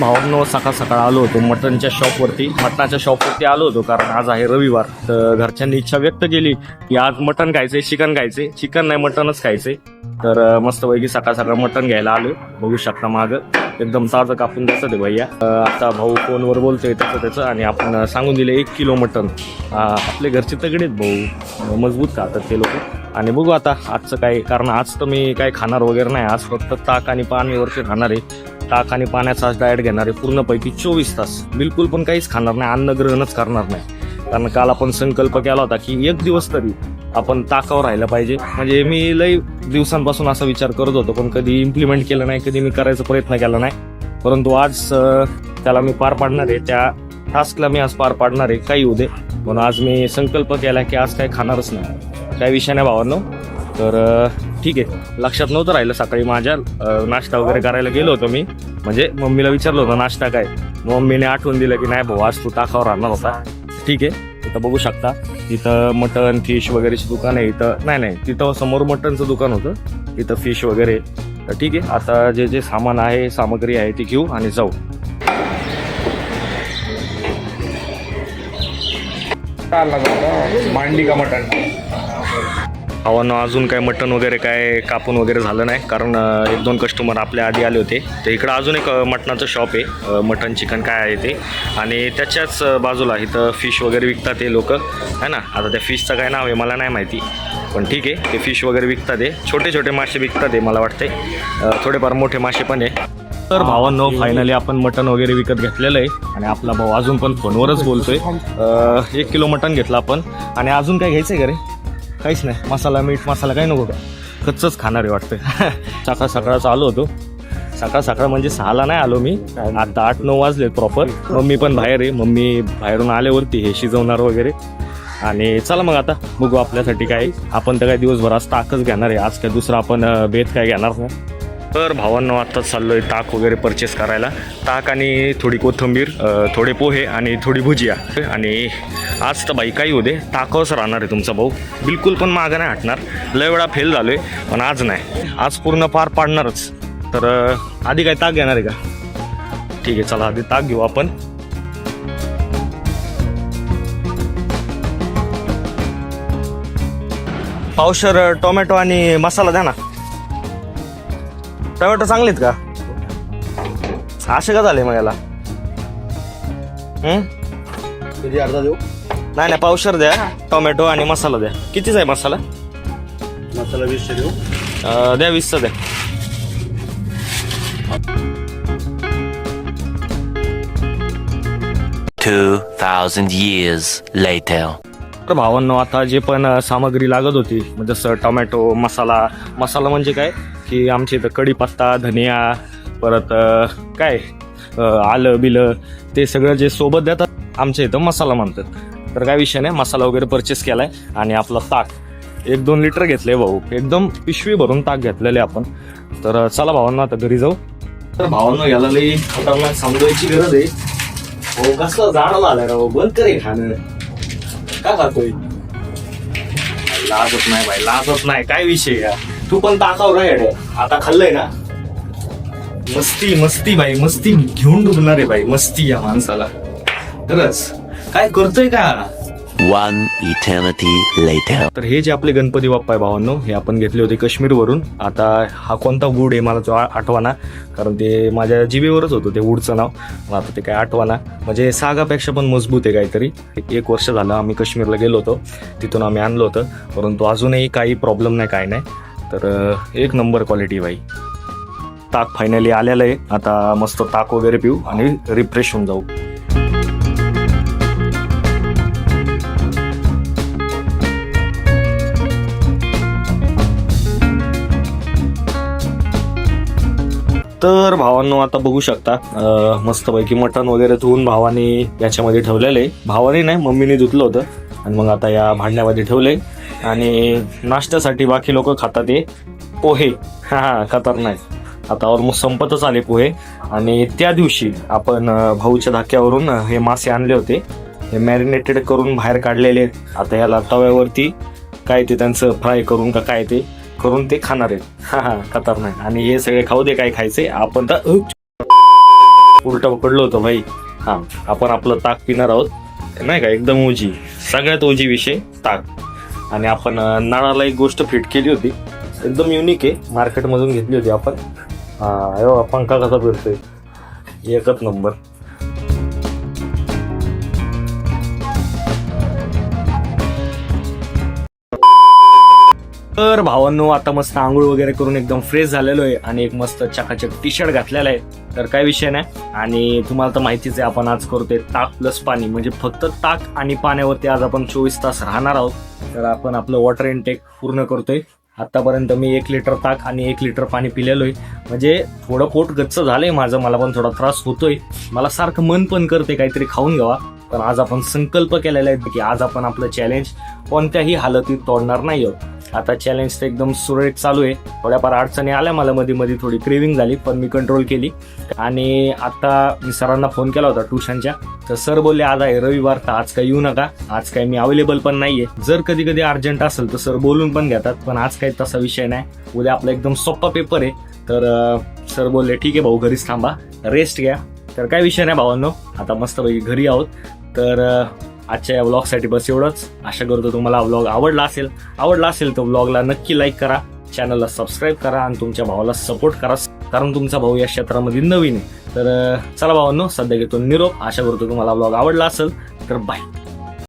भावांनो सकाळ सकाळ आलो होतो मटनच्या शॉपवरती मटणाच्या शॉपवरती आलो होतो कारण आज आहे रविवार. तर घरच्यांनी इच्छा व्यक्त केली की आज मटन खायचंय चिकन खायचंय चिकन नाही मटनच खायचंय तर मस्तपैकी सकाळ सकाळ मटन घ्यायला आलो बघू शकता माग. एकदम ताजं कापून दिसत ते भैया आता भाऊ फोनवर बोलतोय त्याचं त्याचं आणि आपण सांगून दिले एक किलो मटन आपले घरचे तगडेच भाऊ. मजबूत खातात ते लोक. आणि बघू आता आजचं काय कारण आज तर मी काय खाणार वगैरे नाही. आज फक्त ताक आणि पाणीवरचे खाणार आहे. ताक आणि पाण्याचा डाएट घेणार आहे. पूर्णपैकी चोवीस तास. बिलकुल पण काहीच खाणार नाही. अन्न ग्रहणच करणार नाही. कारण काल आपण संकल्प केला होता की एक दिवस तरी आपण ताकावर राहिलं पाहिजे. म्हणजे मी लई दिवसांपासून असा विचार करत होतो पण कधी इम्प्लिमेंट केलं नाही कधी मी करायचा प्रयत्न केला नाही. परंतु आज त्याला मी पार पाडणार आहे. त्या टास्कला मी आज पार पाडणार आहे. काही होऊ दे. म्हणून आज मी संकल्प केला की आज काही खाणारच नाही. काही विषय नाही भावांनो. तर ठीक आहे. लक्षात नव्हतं राहिलं. सकाळी माझ्या नाश्ता वगैरे करायला गेलो होतो मी. म्हणजे मम्मीला विचारलं होतं नाश्ता काय? मम्मीने आठवून दिलं की नाही भाऊ आज तू ताकावर राहणार होता. ठीक आहे. इथं बघू शकता. इथं मटन फिश वगैरेची दुकान आहे. इथं नाही नाही. तिथं समोर मटनचं दुकान होतं. इथं फिश वगैरे. तर ठीक आहे. आता जे जे सामान आहे सामग्री आहे ती घेऊ आणि जाऊ. मांडी का मटन आव्हानं अजून काय मटन वगैरे काय कापून वगैरे झालं नाही. कारण एक दोन कस्टमर आपल्या आधी आले होते. तर इकडं अजून एक मटणाचं शॉप आहे. मटण मटन चिकन काय आहे ते. आणि त्याच्याच बाजूला इथं फिश वगैरे विकतात ते लोक. है ना? आता त्या फिशचं काय नाव आहे मला नाही माहिती. पण ठीक आहे ते फिश वगैरे विकतात आहे छोटे छोटे मासे विकतात आहे मला वाटते थोडेफार मोठे मासे पण आहे. तर भावांनो फायनली आपण मटन वगैरे विकत घेतलेलं आहे. आणि आपला भाऊ अजून पण फोनवरच बोलतोय. एक किलो मटन घेतलं आपण. आणि अजून काय घ्यायचं आहे का रे? काहीच नाही. मसाला मीठ मसाला काही नको का? कच्चच खाणार आहे वाटतं सकाळ सकाळच आलो होतो. सकाळ सकाळ म्हणजे सहाला नाही आलो मी. आता आठ नऊ वाजले प्रॉपर मम्मी पण बाहेर आहे. मम्मी बाहेरून आल्यावरती हे शिजवणार वगैरे. आणि चला मग आता. बघू आपल्यासाठी काय आपण तर काय दिवसभर आज ताकच घेणार आहे. आज काय दुसरं आपण बेत काय घेणार नाही. तर भावांनो आत्ताच चाललो आहे ताक वगैरे परचेस करायला. ताक आणि थोडी कोथिंबीर थोडे पोहे आणि थोडी भुजिया. आणि आज तर बाई काही दे ताकावच राहणार आहे तुमचा भाऊ. बिलकुल पण मागं नाही हटणार. लय वेळा फेल झालो आहे पण आज नाही. आज पूर्ण पार पाडणारच. तर आधी काय ताक घेणार आहे का? ठीक आहे चला आधी ताक घेऊ आपण. पावशर टोमॅटो आणि मसाला द्या ना. टोमॅटो चांगलेत का? असे का झाले मग याला? हं? कधी अर्धा देऊ? नाही नाही पावशर द्या. टोमॅटो आणि मसाला द्या. कितीचा आहे मसाला? मसाला वीसशे देऊ. अं, द्या वीसचा द्या. Two thousand years later. तर भावांनो आता जे पण सामग्री लागत होती जसं टोमॅटो मसाला मसाला म्हणजे काय? की आमच्या इथं कढीपत्ता धनिया परत काय? आलं बिलं ते सगळं जे सोबत देतात आमच्या इथं मसाला म्हणतात. तर काय विषय नाही मसाला वगैरे परचेस केलाय आणि आपला ताक एक दोन लिटर घेतले भाऊ. एकदम पिशवी भरून ताक घेतलेले आपण. तर चला भावांना आता घरी जाऊ. तर भावांनो याला लई खतरनाक समजायची गरज आहे. हो कसलं जाणं आलंय राव बंद करे खाणं. का खातोय? लाजत नाही भाई लाजत नाही. काय विषय या तू पण ताकावर आहे आता खाल्लंय ना? मस्ती मस्ती भाई मस्ती घेऊन डुबणार आहे भाई मस्ती या माणसाला. खरंच. काय करतोय का? वन इटर्निटी लेटर तर हे जे आपले गणपती बाप्पा आहे भावांनो हे आपण घेतले होते काश्मीरवरून. आता हा कोणता वूड आहे मला तो आठवाना. कारण ते माझ्या जिबेवरच होतं ते वूडचं नाव. आता ते काय आठवाना. म्हणजे सागापेक्षा पण मजबूत आहे काहीतरी. एक वर्ष झालं आम्ही काश्मीरला गेलो होतो. तिथून आम्ही आणलं होतं. परंतु अजूनही काही प्रॉब्लेम नाही काय नाही. तर एक नंबर क्वालिटी बाई ताक फायनली आलेलं आहे. आता मस्त ताक वगैरे पिऊ आणि रिफ्रेश होऊन जाऊ. तर भावांनो आता बघू शकता मस्तपैकी मटण वगैरे धुवून भावाने याच्यामध्ये ठेवलेलं. आहे भावाने नाही मम्मीने धुतलं होतं. आणि मग आता या भांड्यामध्ये ठेवले. आणि नाश्त्यासाठी बाकी लोक खातात ते पोहे. हा खातात खतरनाक आता ऑलमोस्ट संपतच आले पोहे. आणि त्या दिवशी आपण भाऊच्या धाक्यावरून हे मासे आणले होते. हे मॅरिनेटेड करून बाहेर काढलेले आहेत. आता याला तव्यावरती काय ते त्यांचं फ्राय करून का काय ते करून ते खाणार आहेत. हा हा खतरनाक. आणि हे सगळे खाऊ दे काय खायचे? आपण तर उलट पकडलो होतो भाई. हा आपण आपलं ताक पिणार आहोत. नाही का? एकदम ओजी सगळ्यात ओजी विषय ताक. आणि आपण नळाला एक गोष्ट फिट केली होती. एकदम युनिक आहे. मार्केटमधून घेतली होती आपण. पंखा कसा फिरतोय? एकच नंबर तर भावांनो आता मस्त आंघोळ वगैरे करून एकदम फ्रेश झालेलो आहे आणि एक मस्त चकाचक टी शर्ट घातलेला आहे. तर काय विषय नाही. आणि तुम्हाला तर माहितीच आहे आपण आज करतोय ताक प्लस पाणी. म्हणजे फक्त ताक आणि पाण्यावरती आज आपण चोवीस तास राहणार आहोत. तर आपण आपलं वॉटर इनटेक पूर्ण करतोय. आतापर्यंत मी एक लिटर ताक आणि एक लिटर पाणी पिलेलो आहे. म्हणजे थोडं पोट गच्च झालंय माझं. मला पण थोडा त्रास होतोय. मला सारखं मन पण करते काहीतरी खाऊन घ्यावा. पण आज आपण संकल्प केलेला आहे की आज आपण आपलं चॅलेंज कोणत्याही हालतीत तोडणार नाही आहोत. आता चॅलेंज तर एकदम सुरळीत चालू आहे. थोड्याफार अडचणी आल्या मला मध्ये मध्ये थोडी क्रेविंग झाली पण मी कंट्रोल केली. आणि आता मी सरांना फोन केला होता ट्युशनच्या तर सर बोलले आज आहे रविवार तर आज काही येऊ नका. आज काही मी अवेलेबल पण नाहीये. जर कधी कधी अर्जंट असेल तर सर बोलून पण घेतात. पण आज काही तसा विषय नाही. उद्या आपला एकदम सोपा पेपर आहे. तर सर बोलले ठीक आहे भाऊ घरीच थांबा. रेस्ट घ्या. तर काय विषय नाही भावांनो. आता मस्तपैकी घरी आहोत. तर आजच्या या व्लॉगसाठी बस एवढंच. आशा करतो तुम्हाला व्लॉग आवडला असेल. आवडला असेल तर व्लॉगला नक्की लाईक करा. चॅनलला सबस्क्राईब करा आणि तुमच्या भावाला सपोर्ट करा. कारण तुमचा भाऊ या क्षेत्रामध्ये नवीन आहे. तर चला भावांनो सध्या घेतो निरोप. आशा करतो तुम्हाला व्लॉग आवडला असेल तर बाय